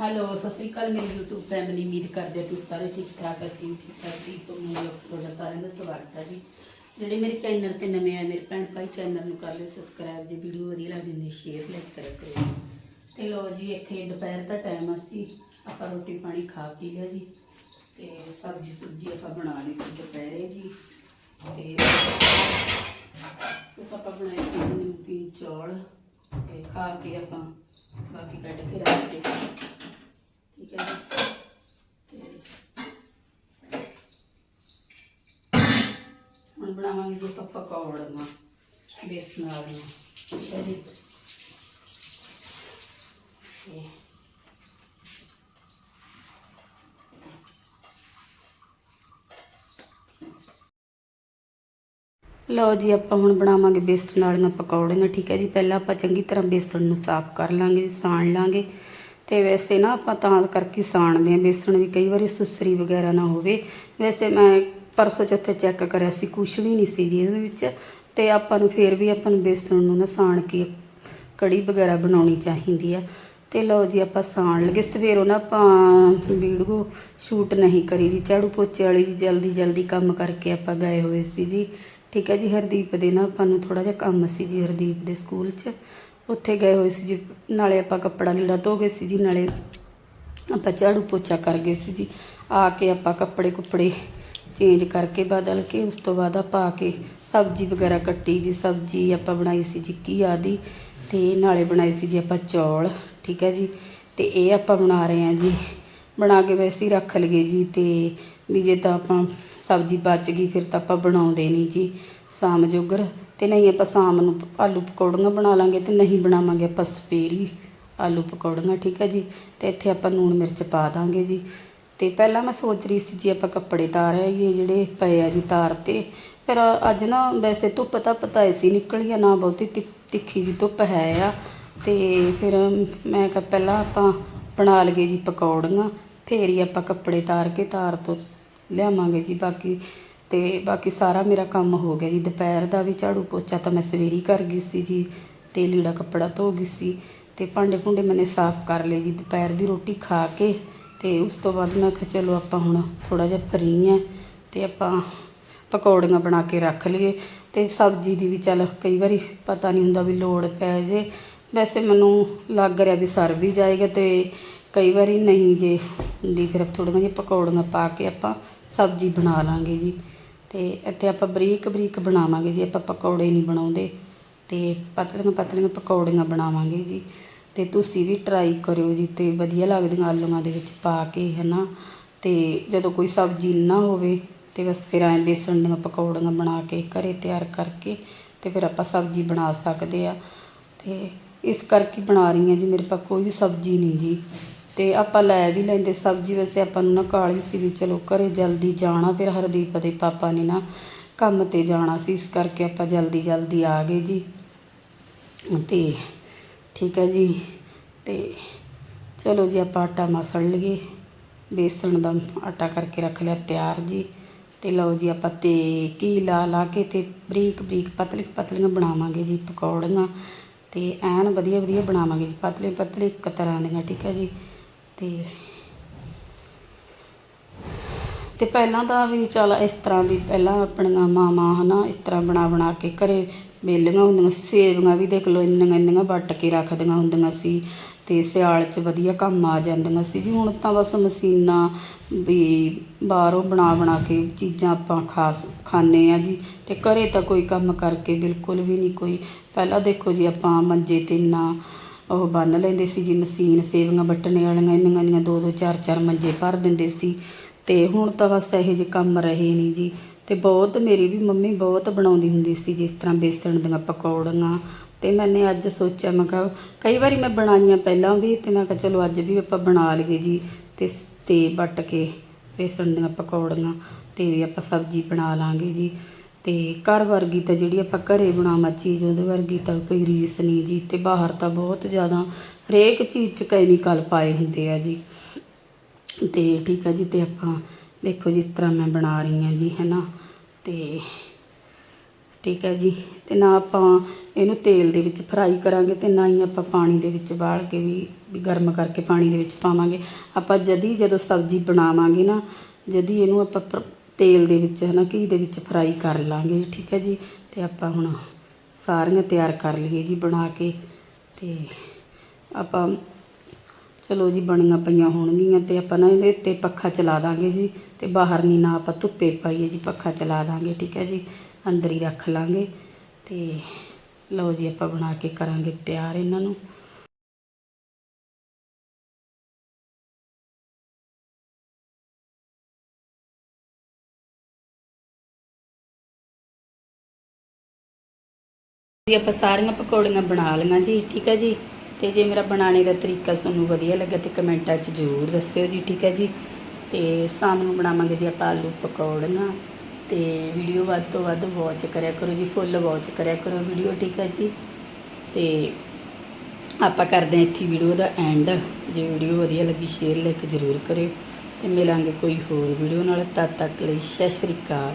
Hello Sat Sri ਅਕਾਲ, ਮੇਰੀ YouTube family ਉਮੀਦ ਕਰਦੇ ਤੁਸੀਂ ਸਾਰੇ ਠੀਕ ਠਾਕ ਅਸੀਂ ਵੀ ਠੀਕ ਠਾਕ ਜੀ ਤੋਂ ਲੋਕ ਤੁਹਾਡਾ ਸਾਰਿਆਂ ਦਾ ਸਵਾਗਤ ਹੈ ਜੀ। ਜਿਹੜੇ ਮੇਰੇ ਚੈਨਲ ਤੇ ਨਵੇਂ ਆਏ, ਮੇਰੇ ਭੈਣ ਭਾਈ ਚੈਨਲ ਨੂੰ ਕਰ ਲਿਓ ਸਬਸਕ੍ਰਾਈਬ ਜੇ ਵੀਡੀਓ ਵਧੀਆ ਲੱਗਦੀ ਨੇ ਸ਼ੇਅਰ ਲਾਈਕ ਕਰਿਆ ਕਰੋ ਤੇ ਲੋ ਜੀ, ਇੱਥੇ ਦੁਪਹਿਰ ਦਾ ਟਾਈਮ ਅਸੀਂ, ਆਪਾਂ ਰੋਟੀ ਪਾਣੀ ਖਾ ਪੀ ਲਿਆ ਜੀ। ਤੇ ਸਬਜ਼ੀ ਸੁਬਜ਼ੀ ਆਪਾਂ ਬਣਾ ਲਈ ਸੀ ਦੁਪਹਿਰੇ ਜੀ। ਤੇ ਕੁਛ ਆਪਾਂ ਬਣਾਏ ਸੀ ਨਮਕੀਨ ਚੌਲ। ਤੇ ਖਾ ਕੇ ਆਪਾਂ ਬਾਕੀ ਕੱਢ ਕੇ ਰੱਖ ਦਿੱਤੇ। ਠੀਕ ਹੈ ਹੁਣ ਬਣਾਵਾਂਗੇ ਜੀ ਆਪਾਂ ਪਕੌੜੀਆਂ ਬੇਸਣ ਵਾਲੀਆਂ ਠੀਕ ਹੈ ਜੀ ਲਓ ਜੀ, ਆਪਾਂ ਹੁਣ ਬਣਾਵਾਂਗੇ ਬੇਸਣ ਵਾਲੀਆਂ ਪਕੌੜੀਆਂ, ਠੀਕ ਹੈ ਜੀ? ਪਹਿਲਾਂ ਆਪਾਂ ਚੰਗੀ ਤਰ੍ਹਾਂ ਬੇਸਣ ਨੂੰ ਸਾਫ਼ ਕਰ ਲਾਂਗੇ ਜੀ ਸਾਣ ਲਾਂਗੇ। ਤੇ ਵੈਸੇ ਨਾ ਆਪਾਂ ਤਾਂ ਕਰਕੇ ਸਾਣਦੇ ਆ ਬੇਸਣ ਵੀ ਕਈ ਵਾਰੀ ਸੁਸਰੀ ਵਗੈਰਾ ਨਾ ਹੋਵੇ। ਵੈਸੇ ਮੈਂ ਪਰਸੋਂ ਚੌਥੇ ਚੈੱਕ ਕਰਿਆ ਸੀ, ਕੁਛ ਵੀ ਨਹੀਂ ਸੀ ਜੀ ਇਹਦੇ ਵਿੱਚ। ਤੇ ਆਪਾਂ ਨੂੰ ਫੇਰ ਵੀ ਆਪਾਂ ਨੂੰ ਬੇਸਣ ਨੂੰ ਨਾ ਸਾਣ ਕੇ ਕੜੀ ਵਗੈਰਾ ਬਣਾਉਣੀ ਚਾਹੀਦੀ ਆ। ਤੇ ਲਓ ਜੀ ਆਪਾਂ ਸਾਣ ਲਗੇ। ਸਵੇਰੋਂ ਨਾ ਆਪਾਂ ਵੀਡੀਓ ਸ਼ੂਟ ਨਹੀਂ ਕਰੀ ਜੀ। ਝਾੜੂ ਪੋਚੇ ਵਾਲੀ ਜੀ ਜਲਦੀ ਜਲਦੀ ਕੰਮ ਕਰਕੇ ਆਪਾਂ ਗਏ ਹੋਏ ਸੀ ਜੀ। ਠੀਕ ਹੈ ਜੀ, ਹਰਦੀਪ ਦੇ ਨਾ ਆਪਾਂ ਨੂੰ ਥੋੜਾ ਜਿਹਾ ਕੰਮ ਸੀ ਜੀ ਹਰਦੀਪ ਦੇ ਸਕੂਲ 'ਚ। ਉੱਥੇ ਗਏ ਹੋਏ ਸੀ ਜੀ, ਨਾਲੇ ਆਪਾਂ ਕੱਪੜਾ ਲੀੜਾ ਧੋ ਗਏ ਸੀ ਜੀ, ਨਾਲੇ ਆਪਾਂ ਝਾੜੂ ਪੋਚਾ ਕਰ ਗਏ ਸੀ ਜੀ। ਆ ਕੇ ਆਪਾਂ ਕੱਪੜੇ ਕੁੱਪੜੇ ਚੇਂਜ ਕਰਕੇ ਬਦਲ ਕੇ, ਉਸ ਤੋਂ ਬਾਅਦ ਆਪਾਂ ਆ ਕੇ ਸਬਜ਼ੀ ਵਗੈਰਾ ਕੱਟੀ ਜੀ। ਸਬਜ਼ੀ ਆਪਾਂ ਬਣਾਈ ਸੀ ਜੀ ਘੀਆ ਦੀ ਤੇ ਨਾਲੇ ਬਣਾਈ ਸੀ ਜੀ ਆਪਾਂ ਚੌਲ, ਠੀਕ ਹੈ ਜੀ। ਤੇ ਇਹ ਆਪਾਂ ਬਣਾ ਰਹੇ ਹਾਂ ਜੀ। ਬਣਾ ਕੇ ਵੈਸੇ ਹੀ ਰੱਖ ਲਈਏ ਜੀ ਤੇ ਵੀ ਜੇ ਤਾਂ ਆਪਾਂ ਸਬਜ਼ੀ ਬਚ ਗਈ, ਫਿਰ ਤਾਂ ਆਪਾਂ ਬਣਾਉਂਦੇ ਨਹੀਂ ਜੀ। ਸ਼ਾਮ ਜੋਗਰ ਤੇ ਨਹੀਂ ਆਪਾਂ ਸ਼ਾਮ ਨੂੰ ਆਲੂ ਪਕੌੜੀਆਂ ਬਣਾ ਲਾਂਗੇ ਤੇ ਨਹੀਂ ਬਣਾਵਾਂਗੇ ਆਪਾਂ ਸਪੇਰੀ ਆਲੂ ਪਕੌੜੀਆਂ, ਠੀਕ ਹੈ ਜੀ? ਤੇ ਇੱਥੇ ਆਪਾਂ ਲੂਣ ਮਿਰਚ ਪਾ ਦਾਂਗੇ ਜੀ। ਤੇ ਪਹਿਲਾਂ ਮੈਂ ਸੋਚ ਰਹੀ ਸੀ ਜੀ ਆਪਾਂ ਕੱਪੜੇ ਤਾਰ ਆਈਏ ਜਿਹੜੇ ਪਏ ਆ ਜੀ ਤਾਰ ਤੇ। ਫਿਰ ਅੱਜ ਨਾ ਵੈਸੇ ਧੁੱਪ ਤਾਂ ਪਤਾ ਸੀ ਨਿਕਲੀ ਆ, ਨਾ ਬਹੁਤੀ ਤਿ- ਤਿੱਖੀ ਜੀ ਧੁੱਪ ਹੈ ਆ। ਤੇ ਫਿਰ ਮੈਂ ਕਿਹਾ ਪਹਿਲਾਂ ਆਪਾਂ ਬਣਾ ਲਈਏ ਜੀ ਪਕੌੜੀਆਂ, ਫੇਰ ਹੀ ਆਪਾਂ ਕੱਪੜੇ ਤਾਰ ਕੇ ਤਾਰ ਤੋਂ ਲਿਆਵਾਂਗੇ ਜੀ। ਬਾਕੀ ਅਤੇ ਬਾਕੀ ਸਾਰਾ ਮੇਰਾ ਕੰਮ ਹੋ ਗਿਆ ਜੀ। ਦੁਪਹਿਰ ਦਾ ਵੀ ਝਾੜੂ ਪੋਚਾ ਤਾਂ ਮੈਂ ਸਵੇਰੇ ਕਰ ਗਈ ਸੀ ਜੀ ਅਤੇ ਲੀੜਾ ਕੱਪੜਾ ਧੋ ਗਈ ਸੀ ਅਤੇ ਭਾਂਡੇ ਭੁੰਡੇ ਮੈਨੇ ਸਾਫ਼ ਕਰ ਲਏ ਜੀ। ਦੁਪਹਿਰ ਦੀ ਰੋਟੀ ਖਾ ਕੇ ਅਤੇ ਉਸ ਤੋਂ ਬਾਅਦ ਮੈਂ ਕਿਹਾ ਚਲੋ ਆਪਾਂ ਹੁਣ ਥੋੜ੍ਹਾ ਜਿਹਾ ਫਰੀ ਆ ਅਤੇ ਆਪਾਂ ਪਕੌੜੀਆਂ ਬਣਾ ਕੇ ਰੱਖ ਲਈਏ ਅਤੇ ਸਬਜ਼ੀ ਦੀ ਵੀ ਚੱਲ ਕਈ ਵਾਰੀ ਪਤਾ ਨਹੀਂ ਹੁੰਦਾ ਵੀ ਲੋੜ ਪੈ ਜੇ। ਵੈਸੇ ਮੈਨੂੰ ਲੱਗ ਰਿਹਾ ਵੀ ਸਰ ਵੀ ਜਾਏਗਾ ਅਤੇ ਕਈ ਵਾਰੀ ਨਹੀਂ ਜੇ ਹੁੰਦੀ ਫਿਰ ਥੋੜ੍ਹੀਆਂ ਜਿਹੀਆਂ ਪਕੌੜੀਆਂ ਪਾ ਕੇ ਆਪਾਂ ਸਬਜ਼ੀ ਬਣਾ ਲਾਂਗੇ ਜੀ। ਅਤੇ ਇੱਥੇ ਆਪਾਂ ਬਰੀਕ ਬਰੀਕ ਬਣਾਵਾਂਗੇ ਜੀ, ਆਪਾਂ ਪਕੌੜੇ ਨਹੀਂ ਬਣਾਉਂਦੇ। ਅਤੇ ਪਤਲੀਆਂ ਪਤਲੀਆਂ ਪਕੌੜੀਆਂ ਬਣਾਵਾਂਗੇ ਜੀ। ਅਤੇ ਤੁਸੀਂ ਵੀ ਟਰਾਈ ਕਰਿਓ ਜੀ ਅਤੇ ਵਧੀਆ ਲੱਗਦੀਆਂ ਆਲੂਆਂ ਦੇ ਵਿੱਚ ਪਾ ਕੇ ਹੈ ਨਾ ਅਤੇ ਜਦੋਂ ਕੋਈ ਸਬਜ਼ੀ ਨਾ ਹੋਵੇ, ਤੇ ਬਸ ਫਿਰ ਐਂ ਬੇਸਣ ਦੀਆਂ ਪਕੌੜੀਆਂ ਬਣਾ ਕੇ ਘਰੇ ਤਿਆਰ ਕਰਕੇ ਅਤੇ ਫਿਰ ਆਪਾਂ ਸਬਜ਼ੀ ਬਣਾ ਸਕਦੇ ਆ। ਅਤੇ ਇਸ ਕਰਕੇ ਬਣਾ ਰਹੀ ਹਾਂ ਜੀ, ਮੇਰੇ ਪਾ ਕੋਈ ਵੀ ਸਬਜ਼ੀ ਨਹੀਂ ਜੀ। ਅਤੇ ਆਪਾਂ ਲੈ ਵੀ ਲੈਂਦੇ ਸਬਜ਼ੀ। ਵੈਸੇ ਆਪਾਂ ਨੂੰ ਨਾ ਕਾਲੀ ਸੀ ਵੀ ਚਲੋ ਘਰ ਜਲਦੀ ਜਾਣਾ, ਫਿਰ ਹਰਦੀਪ ਦੇ ਪਾਪਾ ਨੇ ਨਾ ਕੰਮ ਤੇ ਜਾਣਾ ਸੀ, ਇਸ ਕਰਕੇ ਆਪਾਂ ਜਲਦੀ ਜਲਦੀ ਆ ਗਏ ਜੀ। ਅਤੇ ਠੀਕ ਹੈ ਜੀ। ਅਤੇ ਚਲੋ ਜੀ, ਆਪਾਂ ਆਟਾ ਮਸਲ ਲਈਏ। ਬੇਸਣ ਦਾ ਆਟਾ ਕਰਕੇ ਰੱਖ ਲਿਆ ਤਿਆਰ ਜੀ। ਤੇ ਲਓ ਜੀ, ਆਪਾਂ ਤੇ ਘੀ ਲਾ ਲਾ ਕੇ ਤੇ ਬਰੀਕ ਬਰੀਕ ਪਤਲੀ ਪਤਲੀਆਂ ਬਣਾਵਾਂਗੇ ਜੀ ਪਕੌੜੀਆਂ। ਤੇ ਐਨ ਵਧੀਆ ਵਧੀਆ ਬਣਾਵਾਂਗੇ ਜੀ, ਪਤਲੇ ਪਤਲੇ ਇੱਕ ਤਰ੍ਹਾਂ ਦੀਆਂ, ਠੀਕ ਹੈ ਜੀ। ਤੇ ਤੇ ਪਹਿਲਾਂ ਤਾਂ ਵੀ ਚੱਲ ਇਸ ਤਰ੍ਹਾਂ ਵੀ ਪਹਿਲਾਂ ਆਪਣੀਆਂ ਮਾਵਾਂ ਹਨਾ ਇਸ ਤਰ੍ਹਾਂ ਬਣਾ ਬਣਾ ਕੇ ਘਰੇ ਵੇਲੀਆਂ ਹੁੰਦੀਆਂ ਸੀ, ਸੇਵੀਆਂ ਵੀ ਦੇਖ ਲਓ ਇੰਨੀਆਂ ਇੰਨੀਆਂ ਵੱਟ ਕੇ ਰੱਖਦੀਆਂ ਹੁੰਦੀਆਂ ਸੀ ਤੇ ਸਿਆਲ 'ਚ ਵਧੀਆ ਕੰਮ ਆ ਜਾਂਦੀਆਂ ਸੀ ਜੀ, ਹੁਣ ਤਾਂ ਬਸ ਮਸ਼ੀਨਾਂ ਵੀ ਬਾਹਰੋਂ ਬਣਾ ਬਣਾ ਕੇ ਚੀਜ਼ਾਂ ਆਪਾਂ ਖਾਸ ਖਾਂਦੇ ਆ ਜੀ ਤੇ ਘਰੇ ਤਾਂ ਕੋਈ ਕੰਮ ਕਰਕੇ ਬਿਲਕੁਲ ਵੀ ਨਹੀਂ ਕੋਈ, ਪਹਿਲਾਂ ਦੇਖੋ ਜੀ ਆਪਾਂ ਮੰਜੇ ਤੇ ਨਾ ਉਹ ਬੰਨ੍ਹ ਲੈਂਦੇ ਸੀ ਜੀ, ਮਸ਼ੀਨ ਸੇਵੀਆਂ ਵੱਟਣੇ ਵਾਲੀਆਂ, ਇੰਨੀਆਂ ਇੰਨੀਆਂ ਦੋ ਦੋ ਚਾਰ ਚਾਰ ਮੰਜੇ ਭਰ ਦਿੰਦੇ ਸੀ। ਅਤੇ ਹੁਣ ਤਾਂ ਬਸ ਇਹੋ ਜਿਹੇ ਕੰਮ ਰਹੇ ਨਹੀਂ ਜੀ। ਅਤੇ ਬਹੁਤ ਮੇਰੀ ਵੀ ਮੰਮੀ ਬਹੁਤ ਬਣਾਉਂਦੀ ਹੁੰਦੀ ਸੀ, ਜਿਸ ਤਰ੍ਹਾਂ ਬੇਸਣ ਦੀਆਂ ਪਕੌੜੀਆਂ। ਅਤੇ ਮੈਨੇ ਅੱਜ ਸੋਚਿਆ, ਮੈਂ ਕਿਹਾ ਕਈ ਵਾਰੀ ਮੈਂ ਬਣਾਈਆਂ ਪਹਿਲਾਂ ਵੀ ਅਤੇ ਮੈਂ ਕਿਹਾ ਚਲੋ ਅੱਜ ਵੀ ਆਪਾਂ ਬਣਾ ਲਈਏ ਜੀ। ਅਤੇ ਸ- ਵੱਟ ਕੇ ਬੇਸਣ ਦੀਆਂ ਪਕੌੜੀਆਂ ਅਤੇ ਵੀ ਆਪਾਂ ਸਬਜ਼ੀ ਬਣਾ ਲਾਂਗੇ ਜੀ। ਅਤੇ ਘਰ ਵਰਗੀ ਤਾਂ ਜਿਹੜੀ ਆਪਾਂ ਘਰੇ ਬਣਾਵਾਂ ਚੀਜ਼, ਉਹਦੇ ਵਰਗੀ ਤਾਂ ਕੋਈ ਰੀਸ ਨਹੀਂ ਜੀ। ਅਤੇ ਬਾਹਰ ਤਾਂ ਬਹੁਤ ਜ਼ਿਆਦਾ ਹਰੇਕ ਚੀਜ਼ 'ਚ ਕੈਮੀਕਲ ਪਾਏ ਹੁੰਦੇ ਆ ਜੀ। ਅਤੇ ਠੀਕ ਆ ਜੀ ਅਤੇ ਆਪਾਂ ਦੇਖੋ ਜਿਸ ਤਰ੍ਹਾਂ ਮੈਂ ਬਣਾ ਰਹੀ ਹਾਂ ਜੀ ਹੈ ਨਾ ਅਤੇ ਠੀਕ ਹੈ ਜੀ ਅਤੇ ਨਾ ਆਪਾਂ ਇਹਨੂੰ ਤੇਲ ਦੇ ਵਿੱਚ ਫਰਾਈ ਕਰਾਂਗੇ ਅਤੇ ਨਾ ਹੀ ਆਪਾਂ ਪਾਣੀ ਦੇ ਵਿੱਚ ਬਾਲ ਕੇ ਵੀ ਵੀ ਗਰਮ ਕਰਕੇ ਪਾਣੀ ਦੇ ਵਿੱਚ ਪਾਵਾਂਗੇ। ਆਪਾਂ ਜਦੀ ਜਦੋਂ ਸਬਜ਼ੀ ਬਣਾਵਾਂਗੇ ਨਾ, ਜਦੀ ਇਹਨੂੰ ਆਪਾਂ ਪ- ਤੇਲ ਦੇ ਵਿੱਚ ਹੈ ਨਾ ਘੀ ਦੇ ਵਿੱਚ ਫਰਾਈ ਕਰ ਲਾਂਗੇ ਜੀ, ਠੀਕ ਹੈ ਜੀ? ਅਤੇ ਆਪਾਂ ਹੁਣ ਸਾਰੀਆਂ ਤਿਆਰ ਕਰ ਲਈਏ ਜੀ ਬਣਾ ਕੇ। ਅਤੇ ਆਪਾਂ, ਚਲੋ ਜੀ, ਬਣੀਆਂ ਪਈਆਂ ਹੋਣਗੀਆਂ ਅਤੇ ਆਪਾਂ ਨਾ ਇਹਦੇ ਉੱਤੇ ਪੱਖਾ ਚਲਾ ਦਾਂਗੇ ਜੀ। ਅਤੇ ਬਾਹਰ ਨਹੀਂ ਨਾ ਆਪਾਂ ਧੁੱਪੇ ਪਾਈਏ ਜੀ, ਪੱਖਾ ਚਲਾ ਦਾਂਗੇ, ਠੀਕ ਹੈ ਜੀ? ਅੰਦਰ ਹੀ ਰੱਖ ਲਾਂਗੇ। ਅਤੇ ਲਓ ਜੀ, ਆਪਾਂ ਬਣਾ ਕੇ ਕਰਾਂਗੇ ਤਿਆਰ ਇਹਨਾਂ ਨੂੰ। ਜੀ ਆਪਾਂ ਸਾਰੀਆਂ ਪਕੌੜੀਆਂ ਬਣਾ ਲਈਆਂ ਜੀ, ਠੀਕ ਹੈ ਜੀ? ਤੇ ਜੇ ਮੇਰਾ ਬਣਾਉਣੇ ਦਾ ਤਰੀਕਾ ਤੁਹਾਨੂੰ ਵਧੀਆ ਲੱਗਾ ਤੇ ਕਮੈਂਟਾਂ 'ਚ ਜ਼ਰੂਰ ਦੱਸਿਓ ਜੀ, ਠੀਕ ਹੈ ਜੀ? ਤੇ ਸ਼ਾਮ ਨੂੰ ਬਣਾਵਾਂਗੇ ਜੀ ਆਪਾਂ ਆਲੂ ਪਕੌੜੀਆਂ ਤੇ ਵੀਡੀਓ ਵੱਧ ਤੋਂ ਵੱਧ ਵਾਚ ਕਰਿਆ ਕਰੋ ਜੀ ਫੁੱਲ ਵਾਚ ਕਰਿਆ ਕਰੋ ਵੀਡੀਓ, ਠੀਕ ਹੈ ਜੀ? ਤੇ ਆਪਾਂ ਕਰਦੇ ਹਾਂ ਇੱਥੇ ਵੀਡੀਓ ਦਾ ਐਂਡ ਜੇ ਵੀਡੀਓ ਵਧੀਆ ਲੱਗੀ ਸ਼ੇਅਰ ਲਾਈਕ ਜ਼ਰੂਰ ਕਰਿਓ ਤੇ ਮਿਲਾਂਗੇ ਕੋਈ ਹੋਰ ਵੀਡੀਓ ਨਾਲ। ਤਦ ਤੱਕ ਲਈ ਸਤਿ ਸ਼੍ਰੀ ਅਕਾਲ।